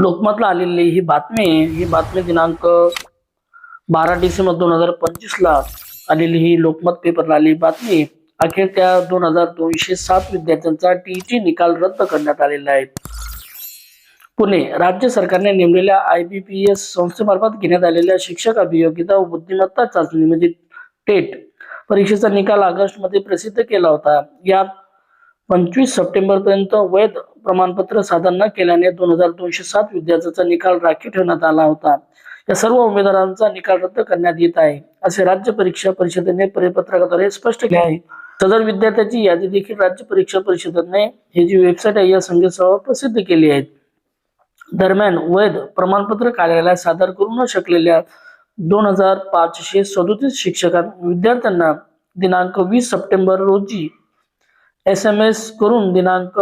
लोकमतला आलेली ही बातमी ही बातमी दिनांक बारा डिसेंबर दोन हजार पंचवीस ला आलेली ही लोकमत पेपरला आलेली बातमी अखेर त्या दोन हजार दोनशे सात विद्यार्थ्यांचा टीईटी निकाल रद्द करण्यात आलेला आहे. पुणे राज्य सरकारने नेमलेल्या आय बी पी एस संस्थेमार्फत घेण्यात आलेल्या शिक्षक अभियोगिता व बुद्धिमत्ता चाचणी म्हणजे टेट परीक्षेचा निकाल ऑगस्टमध्ये प्रसिद्ध केला होता. यात पंचवीस सप्टेंबरपर्यंत वैध प्रमाणपत्र सादर न केल्याने दोन हजार दोनशे सात विद्यार्थ्यांचा निकाल राखीव ठेवण्यात आला होता. या सर्व उमेदवारांचा निकाल रद्द करण्यात येत आहे. असे राज्य परीक्षा परिषदेने परिपत्रकाद्वारे स्पष्ट केले आहे. सदर विद्यार्थ्याची यादी देखील राज्य परीक्षा परिषदेने ही जी वेबसाईट आहे या संकेतस्थळावर प्रसिद्ध केली आहे. दरम्यान वैध प्रमाणपत्र कार्यालयात सादर करू न शकलेल्या दोन हजार पाचशे सदोतीस शिक्षकां विद्यार्थ्यांना दिनांक वीस सप्टेंबर रोजी एस एम एस करून दिनांक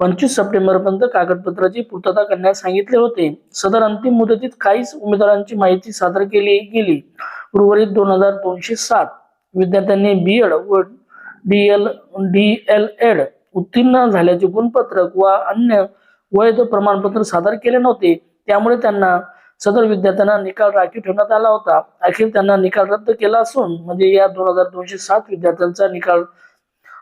पंचवीस सप्टेंबर पर्यंत कागदपत्राची पूर्तता करण्यास सांगितले होते. सदर अंतिम मुदतीत काहीच उमेदवारांची माहिती सादर केली गेली. उर्वरित दोन हजार दोनशे सात विद्यार्थ्यांनी बी एड व D L D L Ed उत्तीर्ण झाल्याचे गुणपत्रक व अन्य वैध प्रमाणपत्र सादर केले नव्हते. त्यामुळे त्यांना सदर विद्यार्थ्यांना निकाल राखीव ठेवण्यात आला होता. अखेर त्यांना निकाल रद्द केला असून म्हणजे या दोन हजार दोनशे सात विद्यार्थ्यांचा निकाल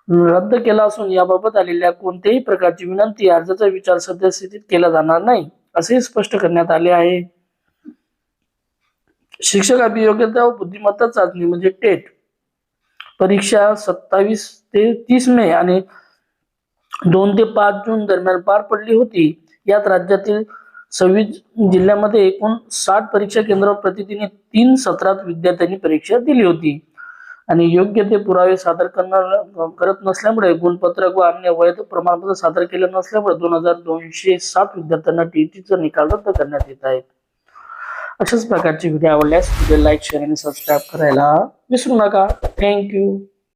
रद्द केला असून याबाबत आलेल्या कोणत्याही प्रकारची विनंती अर्जाचा विचार सद्यस्थितीत केला जाणार नाही असे स्पष्ट करण्यात आले आहे. शिक्षक अभियोग्यता व बुद्धिमत्ता चाचणी म्हणजे टेट. परीक्षा सत्तावीस ते तीस मे आणि दोन ते पाच जून दरम्यान पार पडली होती. यात राज्यातील सव्वीस जिल्ह्यामध्ये एकूण साठ परीक्षा केंद्रावर प्रतिदिनी तीन सत्रात विद्यार्थ्यांनी परीक्षा दिली होती. आणि योग्य ते पुरावे सादर करणार करत नसल्यामुळे गुणपत्रक व अन्य वैध प्रमाणपत्र सादर केले नसल्यामुळे दोन हजार दोनशे सात विद्यार्थ्यांना टीईटीचा निकाल रद्द करण्यात येत आहे. अशाच प्रकारचे व्हिडिओ आवडल्यास व्हिडिओ लाईक शेअर आणि सबस्क्राईब करायला विसरू नका. थँक्यू.